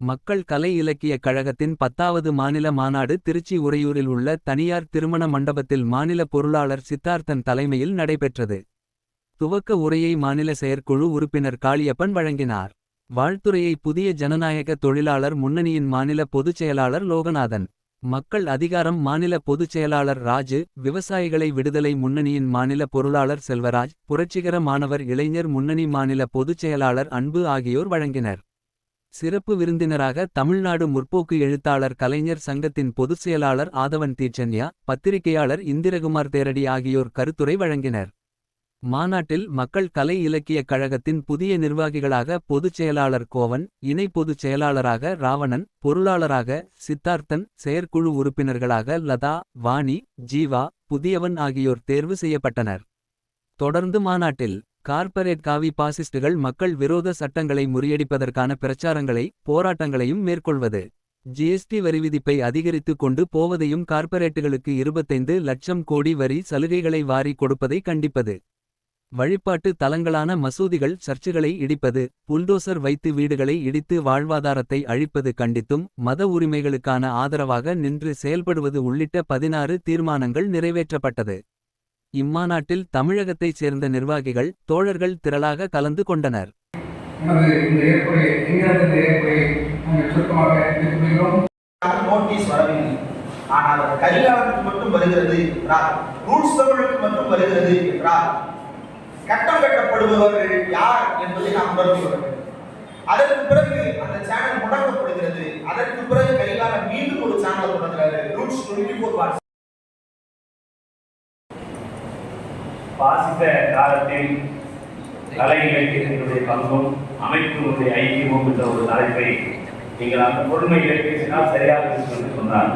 மக்கள் கலை இலக்கியக் கழகத்தின் பத்தாவது மாநில மாநாடு திருச்சி உறையூரில் உள்ள தனியார் திருமண மண்டபத்தில் மாநில பொருளாளர் சித்தார்த்தன் தலைமையில் நடைபெற்றது. துவக்க உரையை மாநில செயற்குழு உறுப்பினர் காளியப்பன் வழங்கினார். வாழ்த்துறையை புதிய ஜனநாயக தொழிலாளர் முன்னணியின் மாநில பொதுச் செயலாளர் லோகநாதன். மக்கள் அதிகாரம் மாநில பொதுச் செயலாளர் ராஜு விவசாயிகளை விடுதலை முன்னணியின் மாநில பொருளாளர் செல்வராஜ் புரட்சிகர மாணவர் இளைஞர் முன்னணி மாநில பொதுச் செயலாளர் அன்பு ஆகியோர் வழங்கினர். சிறப்பு விருந்தினராக தமிழ்நாடு முற்போக்கு எழுத்தாளர் கலைஞர் சங்கத்தின் பொதுச் செயலாளர் ஆதவன் தீச்சன்யா பத்திரிகையாளர் இந்திரகுமார் தேரடி ஆகியோர் கருத்துரை வழங்கினர். மாநாட்டில் மக்கள் கலை இலக்கியக் கழகத்தின் புதிய நிர்வாகிகளாக பொதுச் செயலாளர் கோவன் இணை பொதுச் செயலாளராக ராவணன் பொருளாளராக சித்தார்த்தன் செயற்குழு உறுப்பினர்களாக லதா வாணி ஜீவா புதியவன் ஆகியோர் தேர்வு செய்யப்பட்டனர். தொடர்ந்து மாநாட்டில் கார்ப்பரேட் காவி பாசிஸ்டுகள் மக்கள் விரோத சட்டங்களை முறியடிப்பதற்கான பிரச்சாரங்களை போராட்டங்களையும் மேற்கொள்வது. ஜிஎஸ்டி வரிவிதிப்பை அதிகரித்து கொண்டு போவதையும் கார்ப்பரேட்டுகளுக்கு 25 லட்சம் கோடி வரி சலுகைகளை வாரி கொடுப்பதை கண்டிப்பது. வழிபாட்டு தலங்களான மசூதிகள் சர்ச்சுகளை இடிப்பது புல்டோசர் வைத்து வீடுகளை இடித்து வாழ்வாதாரத்தை அழிப்பது கண்டித்தும் மத உரிமைகளுக்கான ஆதரவாக நின்று செயல்படுவது உள்ளிட்ட பதினாறு தீர்மானங்கள் நிறைவேற்றப்பட்டது. இம்மாநாட்டில் தமிழகத்தைச் சேர்ந்த நிர்வாகிகள் தோழர்கள் திரளாக கலந்து கொண்டனர். ஆனால் மட்டும் வருகிறது என்றார் ரூட்ஸ் தமிழுக்கு மட்டும் வருகிறது என்றார் கட்டம் கட்டப்படுபவர்கள் யார் என்பதை நாம் உணர்ந்து கொள்ள வேண்டும். அதற்கு பிறகு அந்த சேனல் முடக்கப்படுகிறது. அதற்கு பிறகு கரிகாலன் மீண்டும் ஒரு சேனல் தொடங்குறாரு ரூட்ஸ் டுவெண்ட்டி ஃபோர் வாட்ஸ் பாசிச காலத்தில் கலை இலக்கியத்தினுடைய பங்கும் அமைப்பினுடைய ஐக்கியமும் என்ற ஒரு தலைப்பை நீங்கள் அந்த பொறுமை பேசினால் சரியாக இருக்கும் என்று சொன்னார்